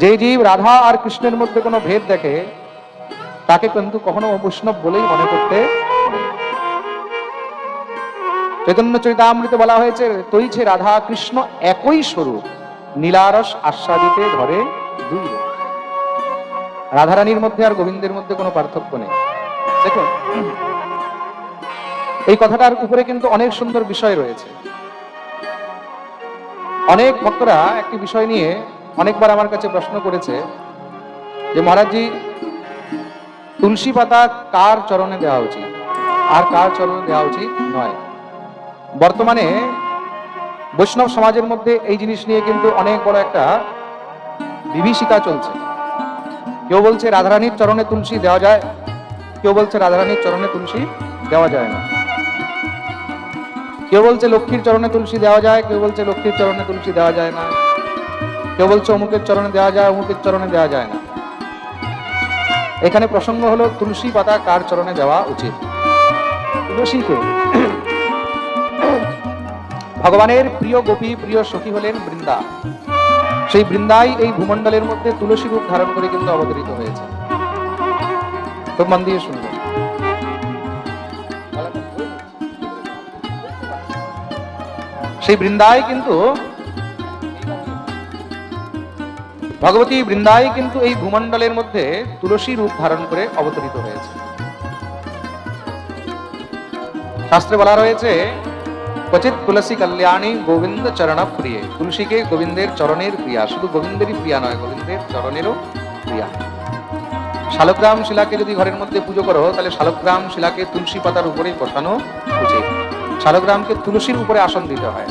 যে জীব রাধা আর কৃষ্ণের মধ্যে কোনো ভেদ দেখে, তাকে কিন্তু কখনো বৈষ্ণব বলেই মনে করতে চৈতন্য চৈতামৃত বলা হয়েছে, তৈছে রাধা কৃষ্ণ একই স্বরূপ, নীলারস আস্বাদিতে ধরে দুই রাধারানীর মধ্যে আর গোবিন্দের মধ্যে কোনো পার্থক্য নেই। দেখুন, এই কথাটার উপরে কিন্তু অনেক সুন্দর বিষয় রয়েছে। অনেক ভক্তরা একটি বিষয় নিয়ে অনেকবার আমার কাছে প্রশ্ন করেছে যে মহারাজজি, তুলসী পাতা কার চরণে দেওয়া উচিত? আর কার চরণে দেওয়া উচিত নয়। বর্তমানে বৈষ্ণব সমাজের মধ্যে এই জিনিস নিয়ে কিন্তু অনেক বড় একটা বিভীষিকা চলছে। কেউ বলছে রাধারানীর চরণে তুলসী দেওয়া যায়, কেউ বলছে রাধারানীর চরণে তুলসী দেওয়া যায় না। কেউ বলছে লক্ষ্মীর চরণে তুলসী দেওয়া যায়, কেউ বলছে লক্ষ্মীর চরণে তুলসী দেওয়া যায় না। কেউ বলছে অমুকের চরণে দেওয়া যায়, অমুকের চরণে দেওয়া যায় না। এখানে প্রসঙ্গ হলো, তুলসী পাতা কার চরণে দেওয়া উচিত? তুলসীকে। ভগবানের প্রিয় গোপী, প্রিয় সখী হলেন বৃন্দা। সেই বৃন্দাই এই ভূমণ্ডলের মধ্যে তুলসী রূপ ধারণ করে কিন্তু অবতরিত হয়েছে। তো মন দিয়ে শুনবেন সেই বৃন্দায় কিন্তু ভগবতী বৃন্দাই কিন্তু এই ভূমণ্ডলের মধ্যে তুলসী রূপ ধারণ করে অবতরিত হয়েছে। শাস্ত্রে বলা রয়েছে কচিত তুলসী কল্যাণী গোবিন্দ চরণ প্রিয়ে। তুলসীকে গোবিন্দের চরণের প্রিয়া। শুধু গোবিন্দেরই প্রিয়া নয়, গোবিন্দের চরণেরও প্রিয়া। শালগ্রাম শিলাকে যদি ঘরের মধ্যে পুজো করো, তাহলে শালগ্রাম শিলাকে তুলসী পাতার উপরেই বসানো উচিত। শালগ্রামকে তুলসীর উপরে আসন দিতে হয়।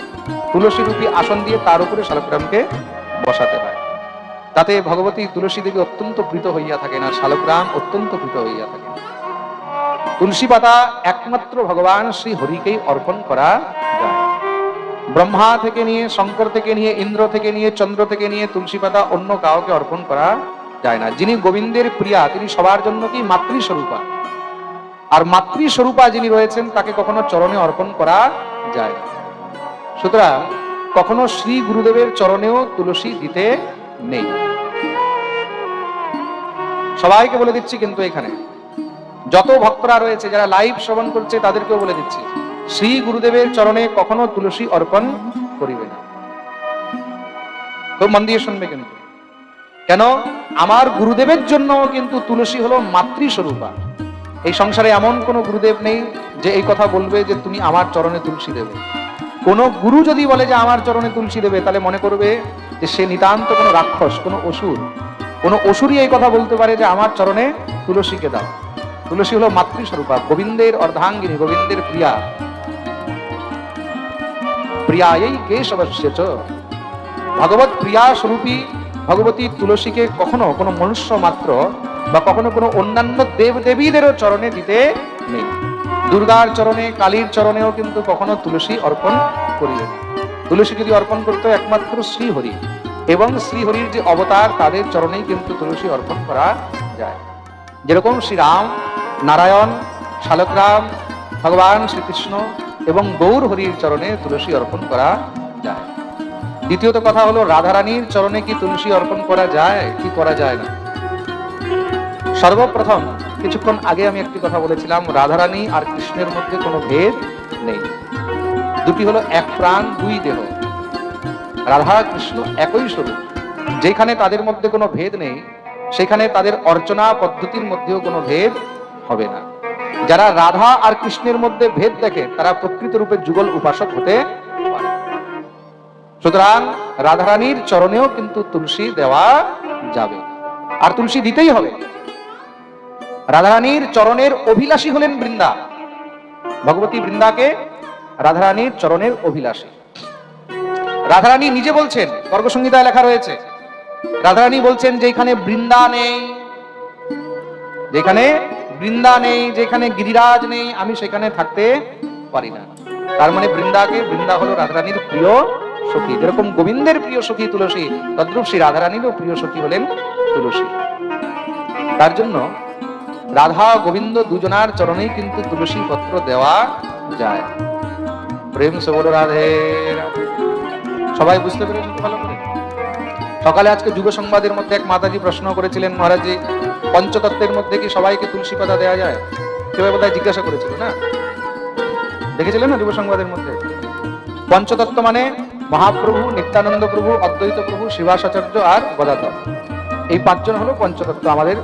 তুলসী রূপী আসন দিয়ে তার উপরে শালগ্রামকে বসাতে হয়। তাতে ভগবতী তুলসী দেবী অত্যন্ত প্রীত হইয়া থাকে না শালগ্রাম অত্যন্ত প্রীত হইয়া থাকে তুলসী পাতা একমাত্র ভগবান শ্রী হরিকেই অর্পণ করা যায়। ব্রহ্মা থেকে নিয়ে, শঙ্কর থেকে নিয়ে, ইন্দ্র থেকে নিয়ে, চন্দ্র থেকে নিয়ে তুলসী পাতা অন্য কাউকে অর্পণ করা যায় না। যিনি গোবিন্দের প্রিয়া, তিনি সবার জন্য কি মাতৃস্বরূপা? আর মাতৃস্বরূপা যিনি রয়েছেন, তাকে কখনো চরণে অর্পণ করা যায় না। সুতরাং কখনো শ্রী গুরুদেবের চরণেও তুলসী দিতে নেই। সবাইকে বলে দিচ্ছি কিন্তু এখানে। যত ভক্তরা রয়েছে, যারা লাইভ শ্রবণ করছে, তাদেরকেও বলে দিচ্ছি, শ্রী গুরুদেবের চরণে কখনো তুলসী অর্পণ করিবে না। খুব মন দিয়ে শুনবে কিন্তু। কেন? আমার গুরুদেবের জন্য কিন্তু তুলসী হলো মাতৃস্বরূপা। এই সংসারে এমন কোন গুরুদেব নেই যে এই কথা বলবে যে তুমি আমার চরণে তুলসী দেবে। কোন গুরু যদি বলে যে আমার চরণে তুলসী দেবে, তাহলে মনে করবে যে সে নিতান্ত কোনো রাক্ষস, কোনো অসুর। কোনো অসুরই এই কথা বলতে পারে যে আমার চরণে তুলসীকে দাও। তুলসী হলো মাতৃস্বরূপা, গোবিন্দের অর্ধাঙ্গিনী, গোবিন্দের প্রিয়া। প্রিয়াই কেশবস্য চ। ভগবত প্রিয়া স্বরূপী ভগবতী তুলসীকে কখনো কোনো মনুষ্য মাত্র বা কখনো কোনো অন্যান্য দেব দেবীদেরও চরণে দিতে নেই। দুর্গার চরণে, কালীর চরণেও কিন্তু কখনো তুলসী অর্পণ করিবে না। তুলসী যদি অর্পণ করতো একমাত্র শ্রীহরি। এবং শ্রীহরির যে অবতার, তাদের চরণেই কিন্তু তুলসী অর্পণ করা যায়। যেরকম শ্রীরাম, নারায়ণ শালকরাম ভগবান শ্রীকৃষ্ণ এবং গৌর হরির চরণে তুলসী অর্পণ করা যায়। দ্বিতীয়ত কথা হলো, রাধারানীর চরণে কি তুলসী অর্পণ করা যায়, কি করা যায় না? সর্বপ্রথম, কিছুক্ষণ আগে আমি একটি কথা বলেছিলাম, রাধারানী আর কৃষ্ণের মধ্যে কোনো ভেদ নেই। দুটি হলো এক প্রাণ, দুই দেহ। রাধা কৃষ্ণ একই স্বরূপ। যেখানে তাদের মধ্যে কোনো ভেদ নেই, সেখানে তাদের অর্চনা পদ্ধতির মধ্যেও কোনো ভেদ হবে না। যারা রাধা আর কৃষ্ণের মধ্যে ভেদ দেখে, তারা প্রকৃত রূপে যুগল উপাসক হতে পারে। সুতরাং রাধারানীর চরণেও কিন্তু তুলসী দেওয়া যাবে। আর তুলসী দিতেই হবে। রাধারানীর চরণের অভিলাষী হলেন বৃন্দা। ভগবতী বৃন্দাকে রাধারানীর চরণের অভিলাষী। রাধারানী নিজে বলছেন, বর্গসংহিতায় লেখা রয়েছে। রাধারানী বলছেন যেখানে বৃন্দা নেই। যেখানে বৃন্দা নেই যেখানে গিরিরাজ নেই, আমি সেখানে থাকতে পারি না। তার মানে বৃন্দাকে, বৃন্দা হলো রাধারানীর প্রিয় সখী। যেরকম গোবিন্দের প্রিয় সখী তুলসী, তদ্রূপ শ্রী রাধারানীরও প্রিয় সখী হলেন তুলসী। তার জন্য রাধা, গোবিন্দ দুজনার চরণেই কিন্তু তুলসী পত্র দেওয়া যায়। প্রেম সে বলো রাধে রাধে। সবাই বুঝতে পেরেছেন ভালো করে? সকালে আজকে যুব সংবাদের মধ্যে এক মাতাজি প্রশ্ন করেছিলেন, মহারাজজি, পঞ্চতত্ত্বের মধ্যে কি সবাইকে তুলসী পাতা দেওয়া যায়? কেউ বোধহয় জিজ্ঞাসা করেছিল, না? দেখেছিলেন না যুব সংবাদের মধ্যে? পঞ্চতত্ত্ব মানে মহাপ্রভু, নিত্যানন্দ প্রভু, অদ্বৈত প্রভু শিবাসাচার্য আর গদাধর। এই পাঁচজন হলো পঞ্চতত্ত্ব আমাদের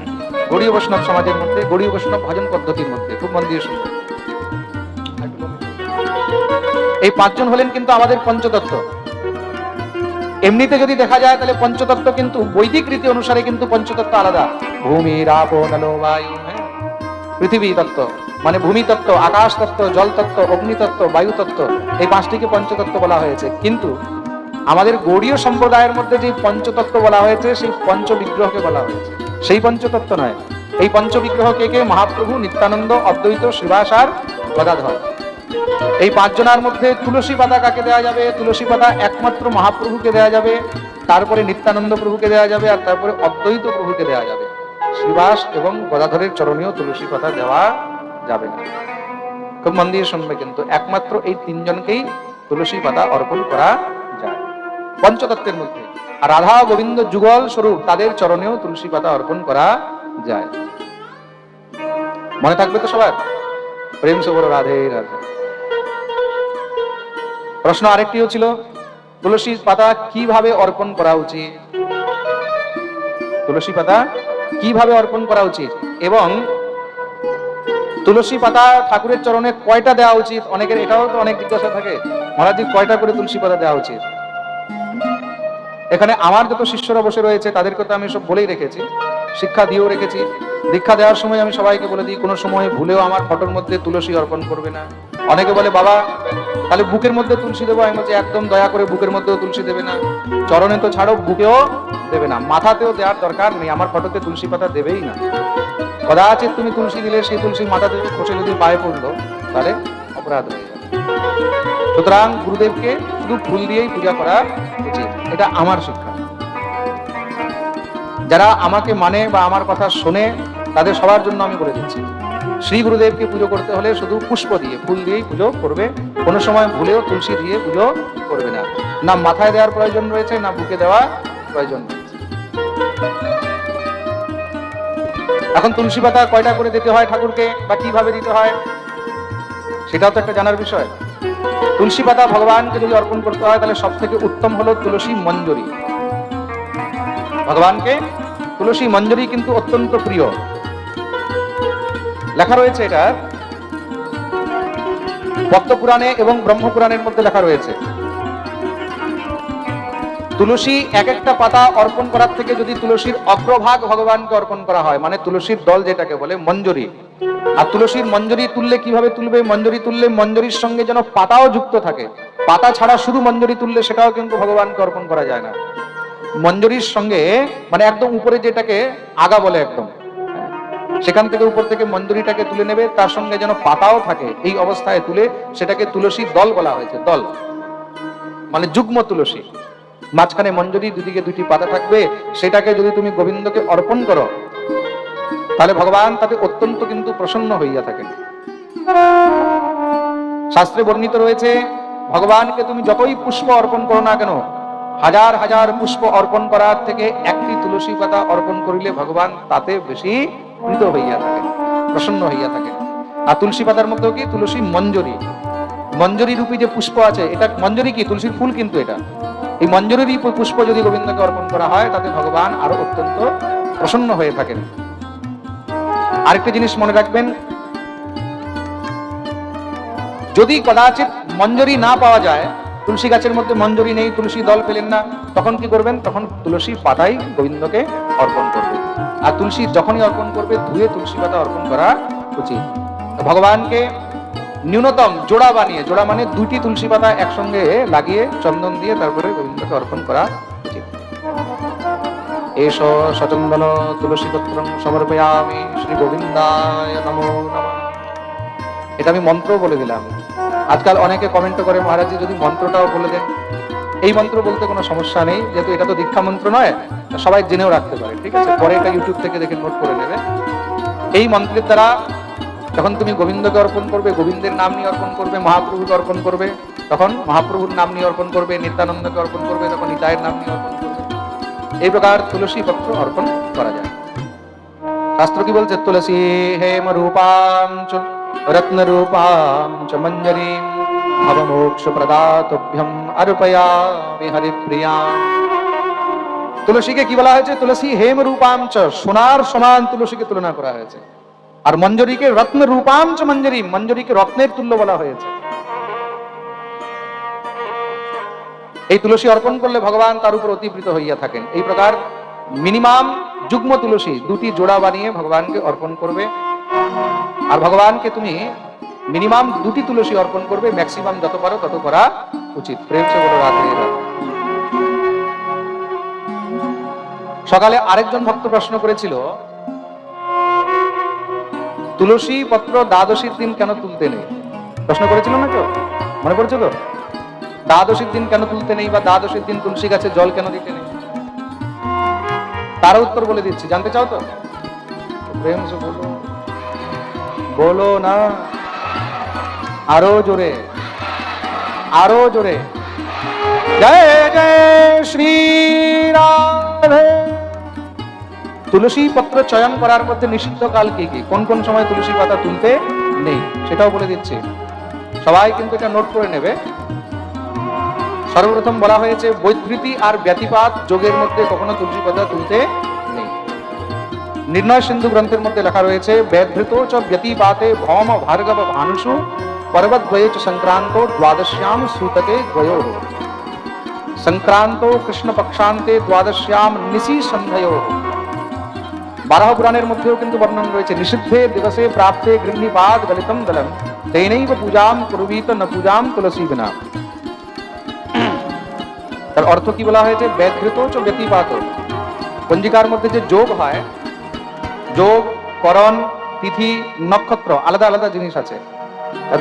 গৌড়ীয় বৈষ্ণব সমাজের মধ্যে গৌড়ীয় বৈষ্ণব ভজন পদ্ধতির মধ্যে। খুব মন দিয়ে শুনুন। এই পাঁচজন হলেন কিন্তু আমাদের পঞ্চতত্ত্ব। এমনিতে যদি দেখা যায়, তাহলে পঞ্চতত্ত্ব কিন্তু বৈদিক রীতি অনুসারে কিন্তু পঞ্চতত্ত্ব আলাদা। ভূমি রাপ নলো, বায়ু হ্যাঁ? পৃথিবী তত্ত্ব মানে ভূমি তত্ত্ব, আকাশ তত্ত্ব, জল তত্ত্ব অগ্নি তত্ত্ব বায়ু তত্ত্ব, এই পাঁচটিকে পঞ্চতত্ত্ব বলা হয়েছে। কিন্তু আমাদের গৌড়ীয় সম্প্রদায়ের মধ্যে যে পঞ্চতত্ত্ব বলা হয়েছে, সেই পঞ্চ বিগ্রহকে বলা হয়েছে। সেই পঞ্চতত্ত্ব নয়। এই পঞ্চ বিগ্রহ কে কে? মহাপ্রভু নিত্যানন্দ, অদ্বৈত শিবাসার গদাধর। এই পাঁচজনার মধ্যে তুলসী পাতা কাকে দেওয়া যাবে? তুলসী পাতা একমাত্র মহাপ্রভুকে দেওয়া যাবে, তারপরে নিত্যানন্দ প্রভুকে দেওয়া যাবে, আর তারপরে অদ্বৈত প্রভুকে দেওয়া যাবে। শ্রীবাস এবং গদাধরের চরণীয় তুলসী পাতা দেওয়া যাবে না। খুব মন দিয়ে শুনবে কিন্তু, একমাত্র এই তিনজনকেই তুলসী পাতা অর্পণ করা যায়। পঞ্চতত্ত্বের মধ্যে আর রাধা গোবিন্দ যুগল স্বরূপ, তাদের চরণেও তুলসী পাতা অর্পণ করা যায়। মনে থাকবে তো সবার? প্রেম সে বড় রাধে রাধে। প্রশ্ন আরেকটিও ছিল, তুলসী পাতা কীভাবে অর্পণ করা উচিত? তুলসী পাতা কীভাবে অর্পণ করা উচিত? এবং তুলসী পাতা ঠাকুরের চরণে কয়টা দেওয়া উচিত? অনেকের এটাও তো অনেক জিজ্ঞাসা থাকে, মহারাজ কয়টা করে তুলসী পাতা দেওয়া উচিত? এখানে আমার যত শিষ্যরা বসে রয়েছে তাদেরকে তো আমি সব বলেই রেখেছি, শিক্ষা দিয়েও রেখেছি। দীক্ষা দেওয়ার সময় আমি সবাইকে বলে দিই, কোনো সময় ভুলেও আমার ফটোর মধ্যে তুলসী অর্পণ করবে না। অনেকে বলে, বাবা তাহলে বুকের মধ্যে তুলসী দেবো, আমি বলছি, একদম দয়া করে বুকের মধ্যেও তুলসী দেবে না। চরণে তো ছাড়ো, বুকেও দেবে না। মাথাতেও দেওয়ার দরকার নেই, আমার ফটোতে তুলসী পাতা দেবেই না। কদাচিৎ তুমি তুলসী দিলে, সেই তুলসী মাথা থেকে খসে যদি পায়ে পড়ল, তাহলে অপরাধ হয়ে যাবে। সুতরাং গুরুদেবকে শুধু ফুল দিয়েই পূজা করা উচিত। এটা আমার শিক্ষা। যারা আমাকে মানে বা আমার কথা শোনে, তাদের সবার জন্য আমি বলে দিচ্ছি। শ্রী গুরুদেবকে পুজো করতে হলে শুধু পুষ্প দিয়ে, ফুল দিয়েই পুজো করবে কোনো সময় ভুলেও তুলসী দিয়ে পুজো করবে না। না মাথায় দেওয়ার প্রয়োজন রয়েছে, না বুকে দেওয়া প্রয়োজন রয়েছে। এখন তুলসী পাতা কয়টা করে দিতে হয় ঠাকুরকে, বা কীভাবে দিতে হয়? সেটাও তো একটা জানার বিষয়। তুলসী পাতা ভগবানকে যদি অর্পণ করতে হয়, তাহলে সব থেকে উত্তম হলো তুলসী মঞ্জরি। ভগবানকে তুলসী মঞ্জরি কিন্তু অত্যন্ত প্রিয়। লেখা রয়েছে এটা পদ্মপুরাণে এবং ব্রহ্মপুরাণের মধ্যে লেখা রয়েছে। তুলসী এক একটা পাতা অর্পণ করার থেকে যদি তুলসীর অগ্রভাগ ভগবানকে অর্পণ করা হয় মানে তুলসীর দল যেটাকে বলে মঞ্জরি। আর তুলসীর মঞ্জরি তুললে কীভাবে তুলবে? মঞ্জরি তুললে মঞ্জরির সঙ্গে যেন পাতাও যুক্ত থাকে। পাতা ছাড়া শুধু মঞ্জরি তুললে সেটাও কিন্তু ভগবানকে অর্পণ করা যায় না। মঞ্জরির সঙ্গে মানে একদম উপরে যেটাকে আগা বলে একদম। সেখান থেকে উপর থেকে মঞ্জুরিটাকে তুলে নেবে, তার সঙ্গে যেন পাতাও থাকে, এই অবস্থায় তুলে সেটাকে তুলসী দল বলা হয়েছে, দল। মানে যুগ্ম তুলসী। মাঝখানে মঞ্জুরি, দুদিকে দুটি পাতা থাকবে, সেটাকে যদি তুমি গোবিন্দকে অর্পণ করো, তাহলে ভগবান তাতে অত্যন্ত কিন্তু প্রসন্ন হইয়া থাকেন। শাস্ত্রে বর্ণিত রয়েছে, ভগবানকে তুমি যতই পুষ্প অর্পণ করো না কেন, হাজার হাজার পুষ্প অর্পণ করার থেকে একটি তুলসী পাতা অর্পণ করিলে ভগবান তাতে বেশি প্রীত হইয়া থাকে, প্রসন্ন হইয়া থাকে। আর তুলসী পাতার মধ্যেও কি? তুলসী মঞ্জরি। মঞ্জরি রূপী যে পুষ্প আছে, এটা মঞ্জরি কি? তুলসীর ফুল কিন্তু এটা। এই মঞ্জরির পুষ্প যদি গোবিন্দকে অর্পণ করা হয়, তাতে ভগবান আরও অত্যন্ত প্রসন্ন হয়ে থাকেন। আরেকটা জিনিস মনে রাখবেন, যদি কদাচিৎ মঞ্জরি না পাওয়া যায় তুলসী গাছের মধ্যে মঞ্জুরি নেই, তুলসী দল পেলেন না। তখন কি করবেন? তখন তুলসী পাতাই গোবিন্দকে অর্পণ করবে। আর তুলসী যখনই অর্পণ করবে, ধুয়ে তুলসী পাতা অর্পণ করা উচিত। ভগবানকে ন্যূনতম জোড়া বানিয়ে, জোড়া মানে দুটি তুলসী পাতা একসঙ্গে লাগিয়ে চন্দন দিয়ে তারপরে গোবিন্দকে অর্পণ করা উচিত। এস সচন্দন তুলসী পত্রং সমর্পয়ামি শ্রী গোবিন্দায় নমো নমঃ। এটা আমি মন্ত্র বলে দিলাম। আজকাল অনেকে কমেন্ট করে মহারাজ যদি মন্ত্রটাও বলে দেন। এই মন্ত্র বলতে কোনো সমস্যা নেই, যেহেতু এটা তো দীক্ষা মন্ত্র নয় সবাই জেনেও রাখতে পারে, ঠিক আছে? পরে এটা ইউটিউব থেকে দেখে নোট করে নেবে। এই মন্ত্রের দ্বারা যখন তুমি গোবিন্দকে অর্পণ করবে, গোবিন্দের নাম নিয়ে অর্পণ করবে, মহাপ্রভুকে অর্পণ করবে, তখন মহাপ্রভুর নাম নিয়ে অর্পণ করবে, নিত্যানন্দকে অর্পণ করবে, তখন নিতায়ের নাম নিয়ে অর্পণ করবে। এই প্রকার তুলসী পত্র অর্পণ করা যায়। শাস্ত্র কি বলছে? তুলসী হেম রূপাম চ মঞ্জরীম ভবমোক্ষ প্রদাতভ্যম অর্পয়া হরিপ্রিয়া তুলসীকে কি বলা হয়েছে? তুলসী হেম রূপাম চ, সোনার সমান তুলসীকে তুলনা করা হয়েছে। আর মঞ্জরীকে রত্ন রূপাম চ মঞ্জরি মঞ্জরীকে রত্নের তুল্য বলা হয়েছে। এই তুলসী অর্পণ করলে ভগবান তার উপর অতিপ্রিত হইয়া থাকেন। এই প্রকার মিনিমাম যুগ্ম তুলসী দুটি জোড়া বানিয়ে ভগবানকে অর্পণ করবে। আর ভগবানকে তুমি মিনিমাম দুটি তুলসী অর্পণ করবে ম্যাক্সিমাম যত পারো তত করা উচিত। প্রেম সে। সকালে আরেকজন ভক্ত প্রশ্ন করেছিল, তুলসী পত্র দ্বাদশীর দিন কেন তুলতে নেই? প্রশ্ন করেছিল না কেউ? মনে পড়ছে তো? দ্বাদশীর দিন কেন তুলতে নেই বা দ্বাদশীর দিন তুলসী গাছে জল কেন দিতে নেই? তার উত্তর বলে দিচ্ছি। জানতে চাও তো? প্রেম সে বলো বলো না। আরও জোরে। আরও জোরে। জয় জয় শ্রী রাধে। তুলসী পত্র চয়ন করার মধ্যে নিষিদ্ধ কাল কি কি? কোন কোন সময় তুলসী পাতা তুলতে নেই? সেটাও বলে দিচ্ছি। সবাই কিন্তু এটা নোট করে নেবে। সর্বপ্রথম বলা হয়েছে, বৈধৃতি আর ব্যতিপাত যোগের মধ্যে কখনো তুলসী পাতা তুলতে নির্ণয় সিন্ধু গ্রন্থের মধ্যে লেখা রয়েছে ব্যধৃত চ ব্যতিপাতে ভৌম ভার্গব ভানুষু পর্বদ্বয়ে চ সংক্রান্ত দ্বাদশ্যাম সূতকে দ্বয়ো সংক্রান্ত কৃষ্ণ পক্ষান্তে দ্বাদশ্যাম নিশি সন্ধ্যয়ো বারহ পুরাণের মধ্যেও কিন্তু বর্ণন রয়েছে নিষিদ্ধে দিবসে প্রাপ্তে গৃহীপাদ গলিতম দলম তেনৈব পূজাম কুরবীত ন পূজাম তুলসী বিনা তার অর্থ কি বলা হয়েছে ব্যাধৃত চ ব্যতিপাত পঞ্জিকার মধ্যে যে যোগ হয় যোগ, করণ, তিথি, নক্ষত্র, আলাদা আলাদা জিনিস আছে।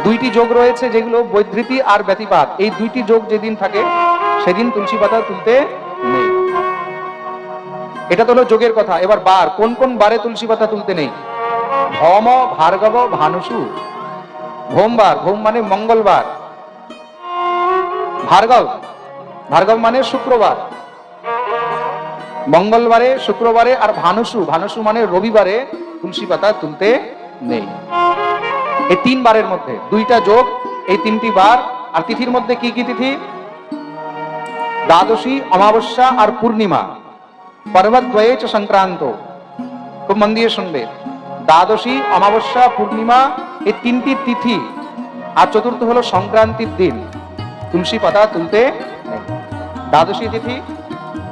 দুইটি যোগ রয়েছে যেগুলো বৈধৃতি আর ব্যতিপাত এই দুইটি যোগ যেদিন থাকে, সেদিন তুলসী পাতা তুলতে নেই। এটা তো হলো যোগের কথা। এবার বার, কোন কোন বারে তুলসী পাতা তুলতে নেই? ভম, ভার্গব ভানুসু ভোমবার ভোম মানে মঙ্গলবার। ভার্গব ভার্গব মানে শুক্রবার। মঙ্গলবারে, শুক্রবারে আর ভানুসু। ভানুসু মানে রবিবারে তুলসী পাতা তুলতে নেই। এই তিন বারের মধ্যে, দুইটা যোগ, এই তিনটি বার। আর তিথির মধ্যে কি কি তিথি? দ্বাদশী, অমাবস্যা আর পূর্ণিমা। পর্বদ্বয়ে চ সংক্রান্ত। খুব মন দিয়ে শুনবে। দ্বাদশী, অমাবস্যা, পূর্ণিমা, এই তিনটি তিথি। আর চতুর্থ হলো সংক্রান্তির দিন। তুলসী পাতা তুলতে দ্বাদশী তিথি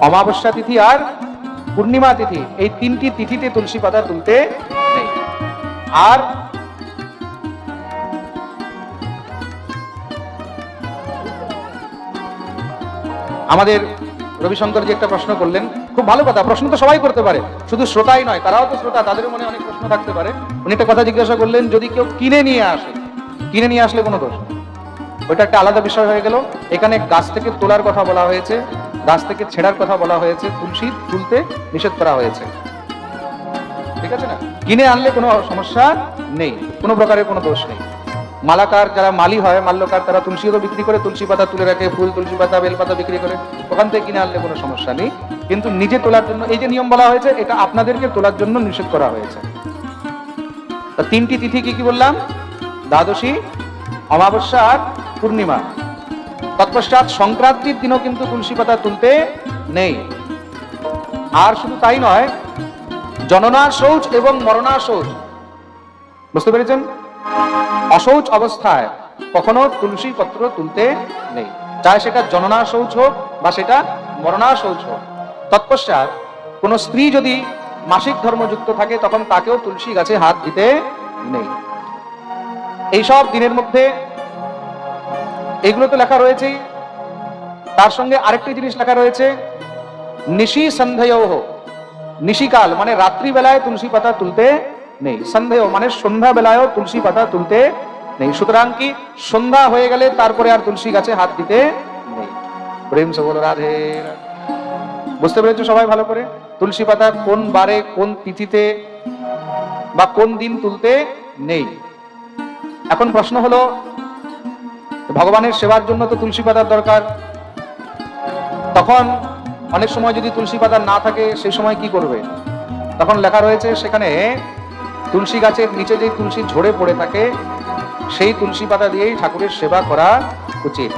অমাবস্যা তিথি আর পূর্ণিমা তিথি, এই তিনটি তিথিতে তুলসী পাতা তুলতে নেই। আর আমাদের রবিশঙ্কর যে একটা প্রশ্ন করলেন, খুব ভালো কথা, প্রশ্ন তো সবাই করতে পারে, শুধু শ্রোতাই নয়, তারাও তো শ্রোতা তাদের মনে অনেক প্রশ্ন থাকতে পারে। উনি একটা কথা জিজ্ঞাসা করলেন, যদি কেউ কিনে নিয়ে আসে, কিনে নিয়ে আসলে কোনো দোষ। ওইটা একটা আলাদা বিষয় হয়ে গেল। এখানে গাছ থেকে তোলার কথা বলা হয়েছে। গাছ থেকে ছেঁড়ার কথা বলা হয়েছে, তুলসী তুলতে নিষেধ করা হয়েছে। ঠিক আছে না? কিনে আনলে কোনো সমস্যা নেই, কোনো প্রকারের কোনো দোষ নেই। মালাকার যারা মালি হয়, মাল্যকার, তারা তুলসীও বিক্রি করে, তুলসী পাতা তুলে রাখে, ফুল, তুলসী পাতা, বেলপাতা বিক্রি করে, ওখান থেকে কিনে আনলে কোনো সমস্যা নেই। কিন্তু নিজে তোলার জন্য, এই যে নিয়ম বলা হয়েছে, এটা আপনাদেরকে তোলার জন্য নিষেধ করা হয়েছে। তিনটি তিথি কি কি বললাম? দ্বাদশী, অমাবস্যা আর পূর্ণিমা। তৎপশ্চাৎ সংক্রান্তির দিনও কিন্তু তুলসী পাতা তুলতে নেই। আর শুধু তাই নয় জননা শৌচ এবং মরণা শৌচ। বুঝতে পেরেছেন? অশৌচ অবস্থায় কখনো তুলসী পত্র তুলতে নেই। চাই সেটা জননা শৌচ হোক বা সেটা মরণা শৌচ হোক। তৎপশ্চাৎ কোনো স্ত্রী যদি মাসিক ধর্মযুক্ত থাকে, তখন তাকেও তুলসী গাছে হাত দিতে নেই। এইসব দিনের মধ্যে এগুলো তো লেখা রয়েছেই তার সঙ্গে আরেকটি জিনিস লেখা রয়েছে, নিশি সন্ধ্যেয় নিশিকাল মানে রাত্রিবেলায় তুলসী পাতা তুলতে নেই। সন্ধ্যেয় মানে সন্ধ্যা বেলায়ও তুলসী পাতা তুলতে নেই। সুতরাং কি সন্ধ্যা হয়ে গেলে তারপরে আর তুলসী গাছে হাত দিতে নেই। প্রেম সে বলো রাধে রাধে। বুঝতে পেরেছ সবাই ভালো করে? তুলসী পাতা কোন বারে, কোন তিথিতে বা কোন দিন তুলতে নেই? এখন প্রশ্ন হলো ভগবানের সেবার জন্য তো তুলসী পাতার দরকার। তখন অনেক সময় যদি তুলসী পাতা না থাকে সেই সময় কি করবে? তখন লেখা রয়েছে সেখানে, তুলসী গাছের নিচে যে তুলসী ঝরে পড়ে থাকে, সেই তুলসী পাতা দিয়েই ঠাকুরের সেবা করা উচিত।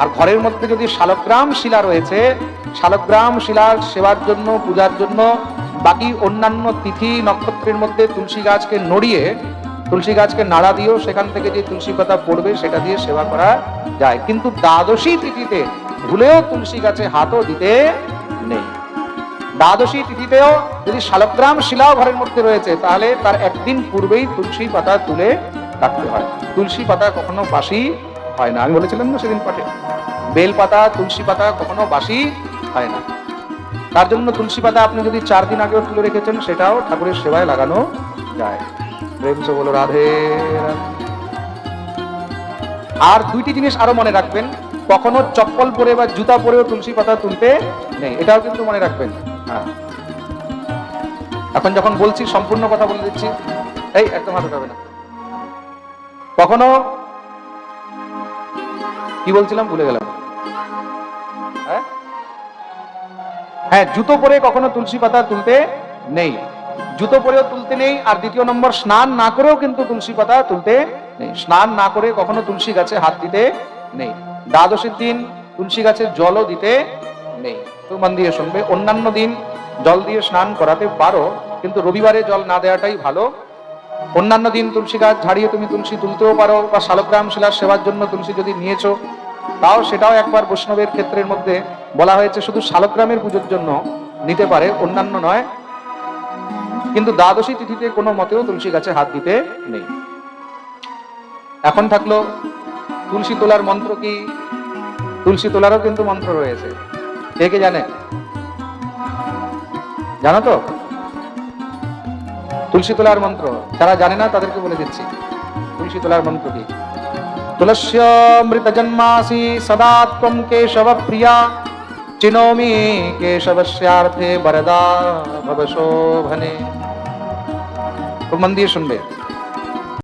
আর ঘরের মধ্যে যদি শালগ্রাম শিলা রয়েছে, শালগ্রাম শিলার সেবার জন্য, পূজার জন্য, বাকি অন্যান্য তিথি নক্ষত্রের মধ্যে তুলসী গাছকে নড়িয়ে তুলসী গাছকে নাড়া দিয়েও সেখান থেকে যে তুলসী পাতা পড়বে, সেটা দিয়ে সেবা করা যায়। কিন্তু দ্বাদশী তিথিতে ভুলেও তুলসী গাছে হাতও দিতে নেই। দ্বাদশী তিথিতেও যদি শালগ্রাম শিলাও ঘরের মধ্যে রয়েছে, তাহলে তার একদিন পূর্বেই তুলসী পাতা তুলে রাখতে হয়। তুলসী পাতা কখনো বাসি হয় না। আমি বলেছিলাম না সেদিন পাঠে? বেল পাতা, তুলসী পাতা কখনো বাসি হয় না। তার জন্য তুলসী পাতা আপনি যদি চার দিন আগেও তুলে রেখেছেন, সেটাও ঠাকুরের সেবায় লাগানো যায়। প্রেম সে বলো রাধে। আর দুইটি জিনিস আরও মনে রাখবেন, কখনো চপ্পল পরে বা জুতা পরেও তুলসী পাতা তুলতে নেই, এটাও কিন্তু মনে রাখবেন। হ্যাঁ। এখন যখন বলছি, সম্পূর্ণ কথা বলে দিচ্ছি, এই, একদম হাত উঠাবে না। কখনো, কি বলছিলাম? ভুলে গেলাম। হ্যাঁ? হ্যাঁ জুতো পরে কখনো তুলসী পাতা তুলতে নেই। জুতো পরেও তুলতে নেই, আর দ্বিতীয় নম্বর, স্নান না করেও কিন্তু তুলসী পাতা তুলতে নেই। স্নান না করে কখনো তুলসী গাছে হাত দিতে নেই। দ্বাদশীর দিন তুলসী গাছের জলও দিতে নেই। তো মন দিয়ে শুনবে, অন্যান্য দিন জল দিয়ে স্নান করাতে পারো, কিন্তু রবিবারে জল না দেওয়াটাই ভালো। অন্যান্য দিন তুলসী গাছ ঝাড়িয়ে তুমি তুলসী তুলতেও পারো, বা শালগ্রাম শিলার সেবার জন্য তুলসী যদি নিয়েছো, তাও সেটাও একবার বৈষ্ণবের ক্ষেত্রের মধ্যে বলা হয়েছে, শুধু শালগ্রামের পুজোর জন্য নিতে পারে, অন্যান্য নয় কিন্তু দ্বাদশী তিথিতে কোনো মতেও তুলসী গাছে হাত দিতে নেই। এখন থাকল তুলসী তোলার মন্ত্র কি? তুলসী তোলারও কিন্তু মন্ত্র রয়েছে। কে কে জানে? জানো তো? তুলসী তোলার মন্ত্র। যারা জানে না, তাদেরকে বলে দিচ্ছি। তুলসী তোলার মন্ত্র কি? তুলস্যমৃত জন্মাসি সদা কেশব প্রিয়া চিনোমি কেশবস্যার্থে বরদা ভব শোভনে খুব মন দিয়ে শুনবে